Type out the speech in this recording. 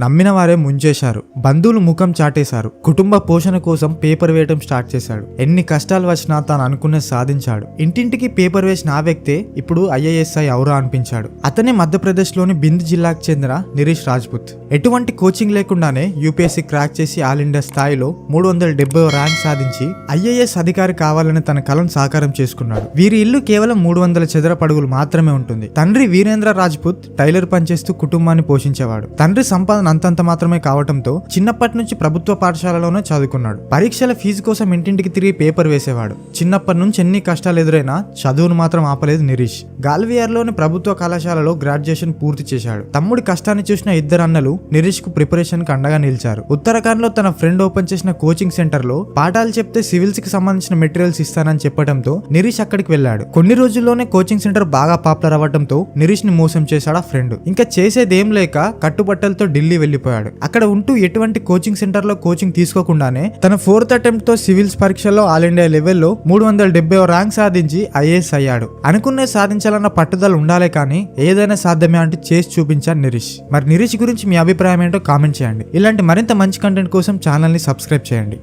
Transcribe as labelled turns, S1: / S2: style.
S1: నమ్మిన వారే ముంచేశారు. బంధువులు ముఖం చాటేశారు. కుటుంబ పోషణ కోసం పేపర్ వేయటం స్టార్ట్ చేశాడు. ఎన్ని కష్టాలు వచ్చినా తాను అనుకునే సాధించాడు. ఇంటింటికి పేపర్ వేసిన ఆ వ్యక్తే ఇప్పుడు ఐఏఎస్ఐ అవురా అనిపించాడు. అతనే మధ్యప్రదేశ్లోని బింద్ జిల్లాకు చెందిన నిరీష్ రాజ్పుత్. ఎటువంటి కోచింగ్ లేకుండానే యూపీఎస్సీ క్రాక్ చేసి ఆల్ ఇండియా స్థాయిలో మూడు వందల డెబ్బై ర్యాంక్ సాధించి ఐఏఎస్ అధికారి కావాలని తన కలను సాకారం చేసుకున్నాడు. వీరి ఇల్లు కేవలం మూడు వందల చదర పడుగులు మాత్రమే ఉంటుంది. తండ్రి వీరేంద్ర రాజ్పుత్ టైలర్ పనిచేస్తూ కుటుంబాన్ని పోషించేవాడు. తండ్రి సంపాదన అంతంత మాత్రమే కావడంతో చిన్నప్పటి నుంచి ప్రభుత్వ పాఠశాలలోనే చదువుకున్నాడు. పరీక్షల ఫీజు కోసం ఇంటింటికి తిరిగి పేపర్ వేసేవాడు. చిన్నప్పటి నుంచి ఎన్ని కష్టాలు ఎదురైనా చదువును మాత్రం ఆపలేదు నిరీష్. గాల్వియర్లోని ప్రభుత్వ కళాశాలలో గ్రాడ్యుయేషన్ పూర్తి చేశాడు. తమ్ముడి కష్టాన్ని చూసిన ఇద్దరు అన్నలు నిరీష్కు ప్రిపరేషన్కి అండగా నిలిచారు. ఉత్తరాఖండ్లో తన ఫ్రెండ్ ఓపెన్ చేసిన కోచింగ్ సెంటర్లో పాఠాలు చెప్తే సివిల్స్కి సంబంధించిన మెటీరియల్స్ ఇస్తానని చెప్పడంతో నిరీష్ అక్కడికి వెళ్ళాడు. కొన్ని రోజుల్లోనే కోచింగ్ సెంటర్ బాగా పాపులర్ అవ్వడంతో నిరీష్ని మోసం చేశాడు ఆ ఫ్రెండ్. ఇంకా చేసేదేం లేక కట్టుబట్టలతో ఢిల్లీ వెళ్ళిపోయాడు. అక్కడ ఉంటూ ఎటువంటి కోచింగ్ సెంటర్లో కోచింగ్ తీసుకోకుండానే తన ఫోర్త్ అటెంప్ట్తో సివిల్స్ పరీక్షలో ఆల్ ఇండియా లెవెల్లో మూడు వందల డెబ్బై ర్యాంక్ సాధించి ఐఏఎస్ అయ్యాడు. అనుకునే సాధించాలన్న పట్టుదల ఉండాలే కానీ ఏదైనా సాధ్యమే అంటే చేసి చూపించాను నిరీష్. మరి నిరీష్ గురించి మీ అభిప్రాయం ఏంటో కామెంట్ చేయండి. ఇలాంటి మరింత మంచి కంటెంట్ కోసం ఛానల్ని సబ్స్క్రైబ్ చేయండి.